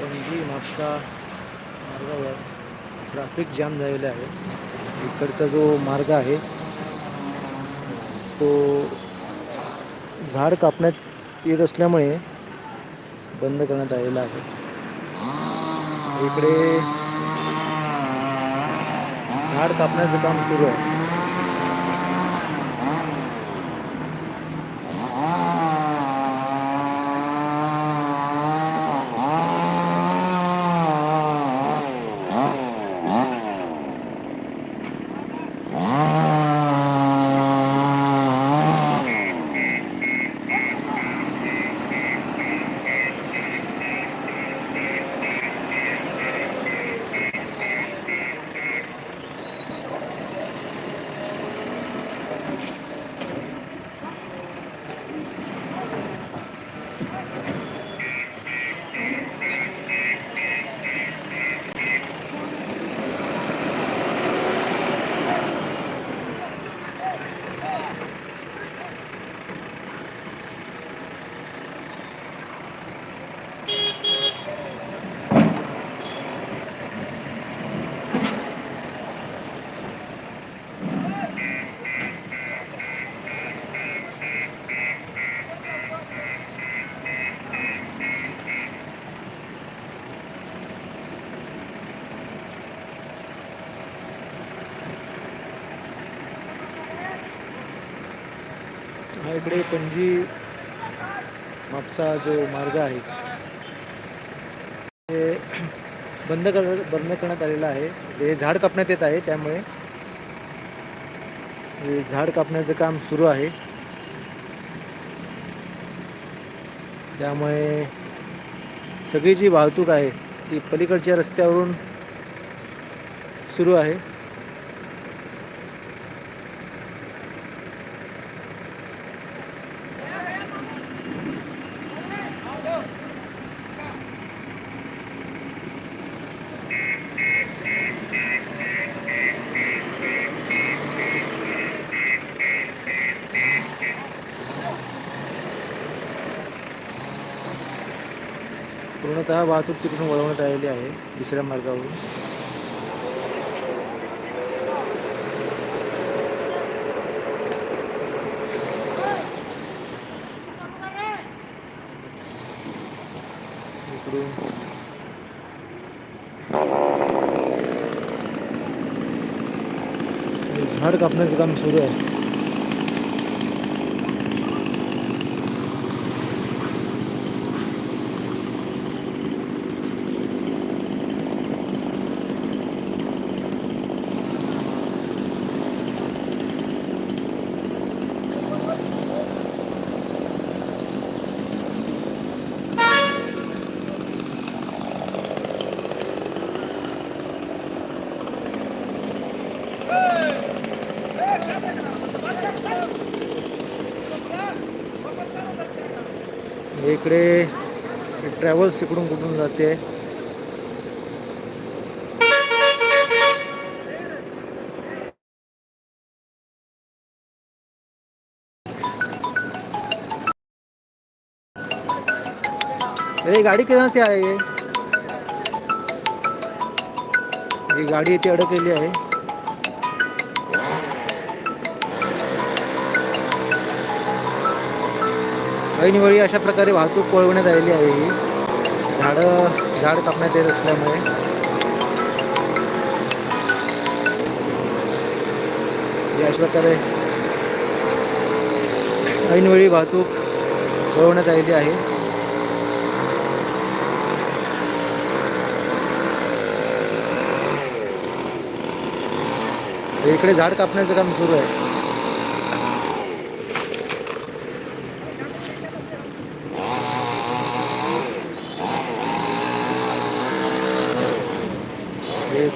पणजी म्हापसा मार्गावर traffic jam झालेला आहे. इकडचा जो मार्ग आहे तो झाड कापण्यात येत असल्यामुळे बंद करण्यात आलेला आहे. इकडे झाड कापण्याचं काम सुरू आहे हा इकडे पणजी म्हापसा जो मार्ग आहे ते बंद कर बंद करण्यात आलेला आहे. हे झाड कापण्यात येत आहे त्यामुळे हे झाड कापण्याचं काम सुरू आहे. त्यामुळे सगळी जी वाहतूक आहे ती पलीकडच्या रस्त्यावरून सुरू आहे. आता वाहतूक तिकडून वळवण्यात आलेली आहे दुसऱ्या मार्गावरून. इकडून. झाड कापण्याचं काम सुरू आहे. इकडे ट्रॅव्हल्स इकडून कुठून जाते? अरे गाड़ी किधर से आहे? ये ही गाडी इथे अडकलेली आहे. ऐनवेळी अशा प्रकारे वाहतूक वळवण्यात आलेली आहे ही. झाडं झाड कापण्यात येत असल्यामुळे. अशा प्रकारे ऐनवेळी वाहतूक वळवण्यात आलेली आहे. इकडे झाड कापण्याचं काम सुरू आहे.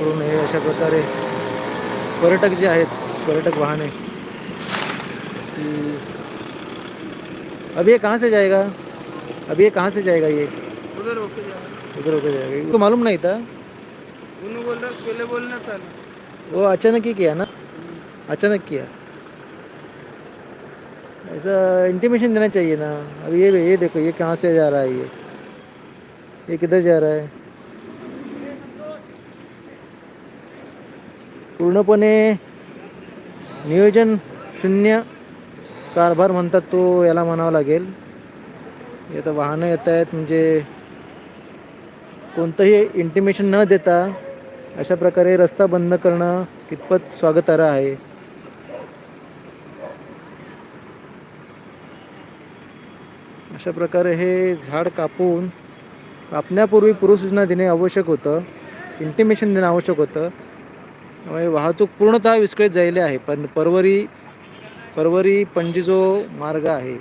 हे इकडून हे अशा प्रकारे पर्यटक जे आहेत पर्यटक वाहने अभी ये कहाँ से जाएगा? अभी ये कहाँ से जाएगा ये? उधर होके उधर होकर जाएगा। इनको मालूम नहीं था? उन्होंने बोल रहा पहले बोलना था ना। वो अचानक ही किया ना? अचानक किया। ऐसा इंटीमेशन देना चाहिए ना। अब ये ये देखो ये कहाँ से जा रहा है ये? ये किधर जा रहा है? पूर्णपणे नियोजन शून्य कारभार म्हणतात तो याला म्हणावा लागेल. आता वाहनं येत आहेत म्हणजे कोणतंही इंटिमेशन न देता अशा प्रकारे रस्ता बंद करणं कितपत स्वागतार्ह आहे. अशा प्रकारे हे झाड कापून कापण्यापूर्वी पूर्वसूचना देणे आवश्यक होतं. इंटिमेशन देणं आवश्यक होतं. त्यामुळे वाहतूक पूर्णतः विस्कळीत झालेली आहे पण परवरी परवरी पणजी जो मार्ग आहे.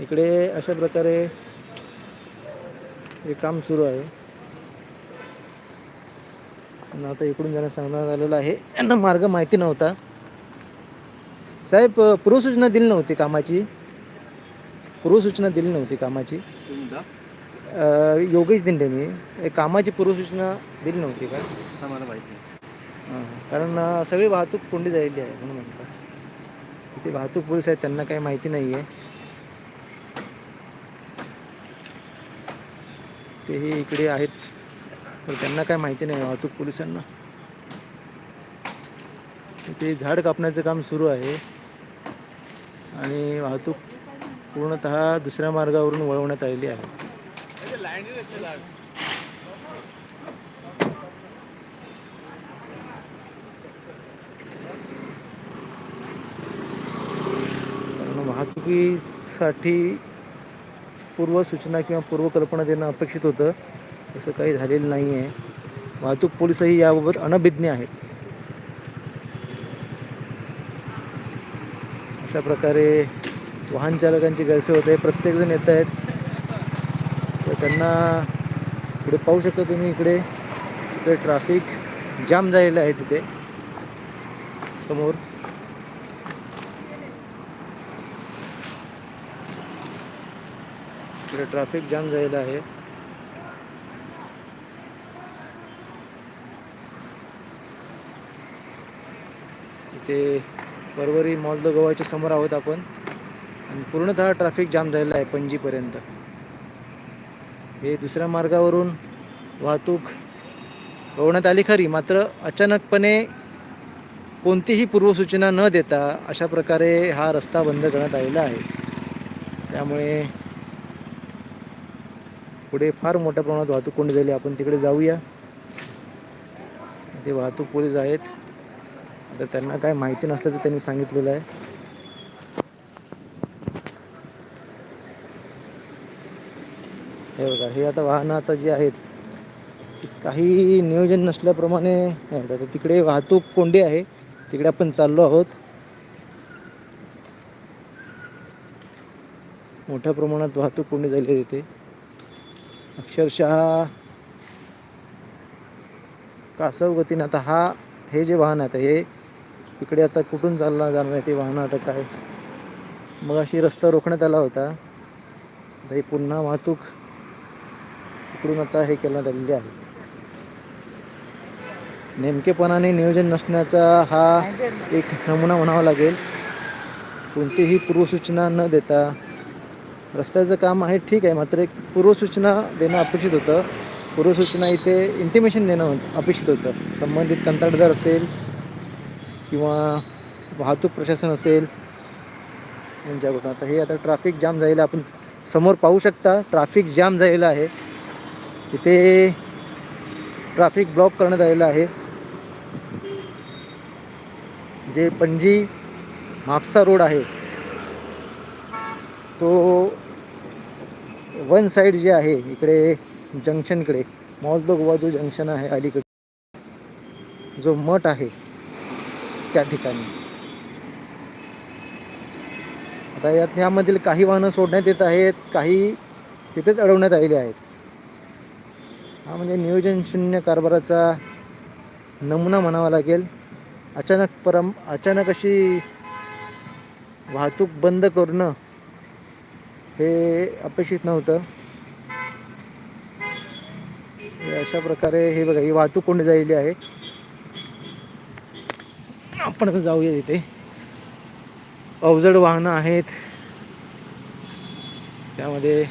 इकडे अशा प्रकारे हे काम सुरू आहे. आणि आता इकडून ज्यांना सांगण्यात आलेलं आहे यांना मार्ग माहिती नव्हता. साहेब पूर्वसूचना दिली नव्हती कामाची. पूर्वसूचना दिली नव्हती कामाची. योगेश दिंडे मी. कामाची पूर्वसूचना दिली नव्हती का? मला माहिती. कारण सगळी वाहतूक कोंडी झालेली आहे म्हणून म्हणतात. तिथे वाहतूक पोलीस आहेत त्यांना काही माहिती नाही आहे तेही इकडे आहेत. तर त्यांना काय माहिती नाही वाहतूक पोलिसांना. ते झाड कापण्याचं काम सुरू आहे. आणि वाहतूक पूर्णतः दुसऱ्या मार्गावरून वळवण्यात आलेली आहे. वाहतुकीसाठी पूर्वसूचना किंवा पूर्वकल्पना देणं अपेक्षित होतं. असं काही झालेलं नाही आहे वाहतूक पोलीसही याबाबत अनभिज्ञ आहेत. अशा प्रकारे वाहन चालकांची गैरसोय होते. प्रत्येकजण येत आहेत. तर त्यांना पुढे पाहू शकता तुम्ही इकडे. इकडे ट्रॅफिक जाम झालेलं आहे तिथे. समोर. इकडे ट्रॅफिक जाम झालेलं आहे. इथे परवरी मॉल गोवाच्या समोर आहोत आपण. आणि पूर्णतः ट्रॅफिक जाम झालेला आहे पणजीपर्यंत. हे दुसऱ्या मार्गावरून वाहतूक वळवण्यात आली खरी. मात्र अचानकपणे कोणतीही पूर्वसूचना न देता अशा प्रकारे हा रस्ता बंद करण्यात आलेला आहे. त्यामुळे पुढे फार मोठ्या प्रमाणात वाहतूक कोंडी झाली. आपण तिकडे जाऊया. ते वाहतूक पोलीस आहेत. आता त्यांना काय माहिती नसल्याचं त्यांनी सांगितलेलं आहे. हे बघा हे आता वाहनं आता जी आहेत काही नियोजन नसल्याप्रमाणे आता तिकडे वाहतूक कोंडी आहे तिकडे आपण चाललो आहोत. मोठ्या प्रमाणात वाहतूक कोंडी झाली आहे तिथे. अक्षरशः कासव गतीने आता हा हे जे वाहन आहे आता हे इकडे आता कुठून चालला जाणार आहे ते वाहनं आता काय? मग अशी रस्ता रोखण्यात आला होता. आता ही पुन्हा वाहतूक इकडून आता हे करण्यात आलेली आहे नेमकेपणाने नियोजन नसण्याचा हा एक नमुना म्हणावा लागेल. कोणतीही पूर्वसूचना न देता रस्त्याचं काम आहे ठीक आहे. मात्र एक पूर्वसूचना देणं अपेक्षित होतं. पूर्वसूचना इथे इंटिमेशन देणं अपेक्षित होतं. संबंधित कंत्राटदार असेल किंवा वाहतूक प्रशासन असेल यांच्याकडून आता हे आता ट्रॅफिक जाम झालेलं आपण समोर पाहू शकता ट्रॅफिक जाम झालेलं आहे. इथे ट्रॅफिक ब्लॉक करण्यात आलेलं आहे. जे पणजी म्हापसा रोड आहे तो वन साईड जे आहे इकडे जंक्शनकडे मॉल्दो गोवा जो जंक्शन आहे अलीकडे. जो मठ आहे त्या ठिकाणी. आता यात यामधील काही वाहनं सोडण्यात येत आहेत काही तिथेच अडवण्यात आलेली आहेत. हा म्हणजे नियोजन शून्य कारभाराचा नमुना म्हणावा लागेल. अचानक परम अचानक अशी वाहतूक बंद करणं हे अपेक्षित नव्हतं. अशा प्रकारे हे बघा ही वाहतूक कोंडी झालेली आहे. आपण आता जाऊया तिथे अवजड वाहनं आहेत. त्यामध्ये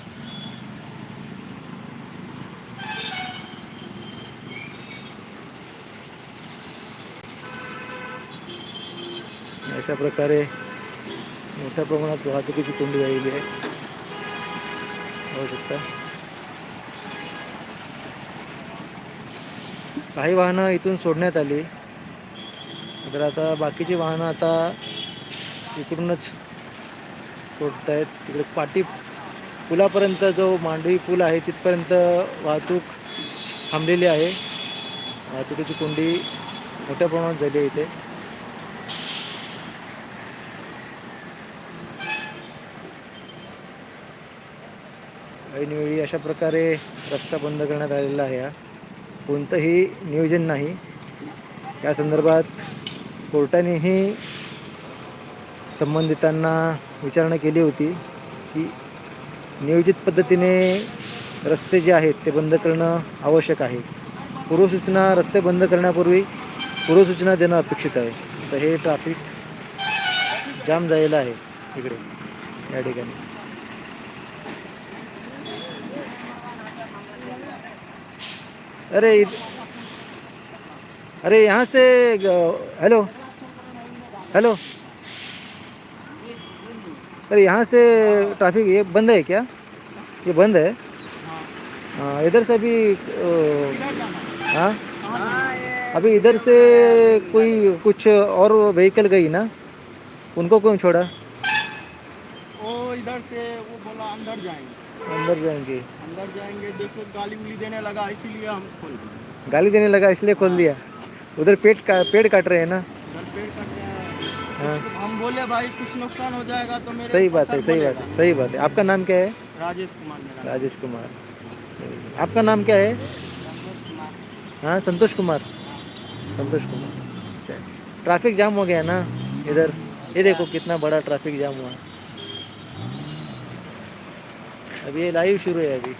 अशा प्रकारे मोठ्या प्रमाणात वाहतुकीची कोंडी झालेली आहे. पाहू शकता काही वाहनं इथून सोडण्यात आली. तर आता बाकीची वाहनं आता इकडूनच सोडत आहेत तिकडे पाटी पुलापर्यंत जो मांडवी पूल आहे तिथपर्यंत वाहतूक थांबलेली आहे. वाहतुकीची कोंडी मोठ्या प्रमाणात झाली आहे इथे. ऐनवेळी अशा प्रकारे रस्ता बंद करण्यात आलेला आहे हा. कोणतंही नियोजन नाही. या संदर्भात कोर्टानेही संबंधितांना विचारणा केली होती की नियोजित पद्धतीने रस्ते जे आहेत ते बंद करणं आवश्यक आहे. पूर्वसूचना रस्ते बंद करण्यापूर्वी पूर्वसूचना देणं अपेक्षित आहे. तर हे ट्राफिक जाम झालेलं आहे इकडे या ठिकाणी. अरे अरे यहाँ से ग- हेलो हेलो। अरे यहाँ से ट्रैफ़िक ये बंद है क्या? ये बंद है? हाँ इधर से अभी हाँ? अभी इधर से कोई कुछ और व्हीकल गई ना? उनको क्यों छोड़ा? वो इधर से वो बोला अंदर जाएँगे। अंदर जाएँगे। अंदर जाएँगे देखो गाली उली देने लगा इसीलिए हम खोल गाली देने लगा इसलिए खोल दिया। उधर पेट का पेड़ काट रहे हैं ना? उधर पेड़ कट हैं। हम बोले भाई कुछ नुकसान हो जाएगा तो मेरे सही बात है सही बात है सही बात है। आपका नाम क्या है? राजेश कुमार मेरा राजेश कुमार। आपका नाम क्या है? हाँ संतोष कुमार। संतोष कुमार। अच्छा। ट्रैफ़िक जाम हो गया ना इधर। ये देखो कितना बड़ा ट्रैफ़िक जाम हुआ। अभी ये लाइव शुरू है अभी।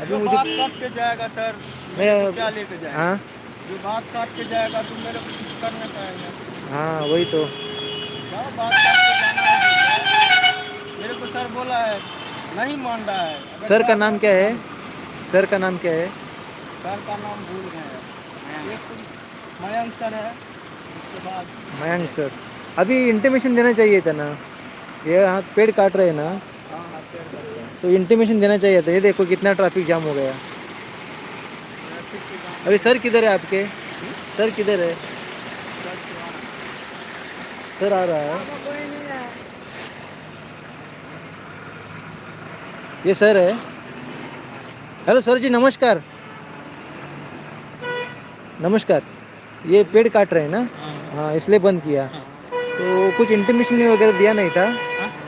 अभी मुझे के जाएगा सर मैं क्या लेके जाएगा? हाँ? जो बात काट के जाएगा तो मेरे को कुछ कर नहीं पाएगा हाँ वही तो। जाओ बात काट के जाना है? मेरे को सर बोला है नहीं मान रहा है। सर का नाम क्या है? सर का नाम क्या है? सर का नाम भूल गए मयंक। सर है उसके बाद मयंक सर। अभी इंटीमेशन देना चाहिए था ना? ये हाँ पेड़ काट रहे हैं ना? हाँ हाँ पेड़ हैं। तो इंटीमेशन देना चाहिए था। ये देखो कितना ट्रैफ़िक जाम हो गया। अभी सर किधर है आपके? सर किधर है? सर आ रहा है। ये सर है। हेलो सर जी नमस्कार। नमस्कार। ये पेड़ काट रहे हैं ना? हाँ इसलिए बंद किया। तो कुछ इंटीमेशन वगैरह दिया नहीं था?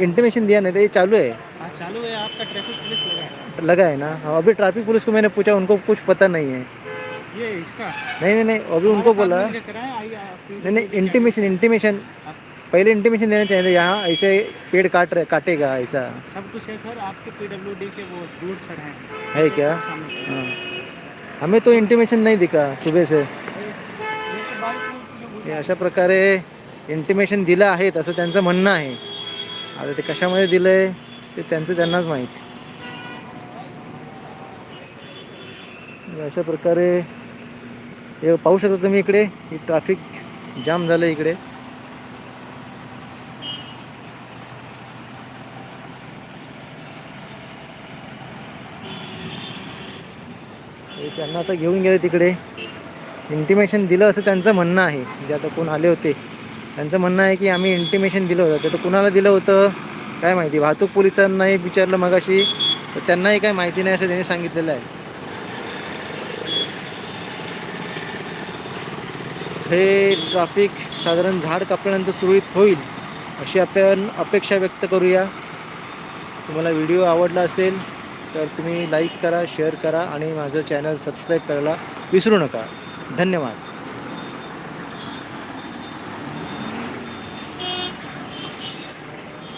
इंटीमेशन दिया नहीं था ये चालू है? हाँ चालू है। आपका ट्रैफ़िक पुलिस लगा है। लगा है ना? हाँ, अभी ट्रैफ़िक पुलिस को मैंने पूछा उनको कुछ पता नहीं है। ये इसका। नहीं नहीं नहीं अभी उनको बोला नहीं नहीं इंटीमेशन इंटीमेशन पहले इंटीमेशन देना चाहिए यहाँ ऐसे पेड़ काट रहे काटेगा ऐसा। सब कुछ है सर आपके पीडब्ल्यूडी के वो दूर सर हैं। है क्या? हाँ। हमें तो इंटीमेशन नहीं दिखा सुबह से। ये हे अशा प्रकारे इंटिमेशन दिलं आहे असं त्यांचं म्हणणं आहे. आता ते कशामध्ये दिलं आहे ते त्यांचं त्यांनाच माहीत. अशा प्रकारे हे पाहू शकता तुम्ही इकडे ट्रॅफिक जाम झालं इकडे. हे त्यांना आता घेऊन गेले तिकडे. इंटिमेशन दिलं असं त्यांचं म्हणणं आहे जे आता कोण आले होते. त्यांचं म्हणणं आहे की आम्ही इंटिमेशन दिलं होतं. तर कुणाला दिलं होतं? काय माहिती? वाहतूक पोलिसांनाही विचारलं मगाशी. तर त्यांनाही काय माहिती नाही असं त्यांनी सांगितलेलं आहे. हे ट्रॅफिक साधारण झाड कापल्यानंतर सुरळीत होईल अशी आपण अपेक्षा व्यक्त करूया. तुम्हाला व्हिडिओ आवडला असेल तर तुम्ही लाईक करा शेअर करा आणि माझं चॅनल सबस्क्राईब करायला विसरू नका. धन्यवाद.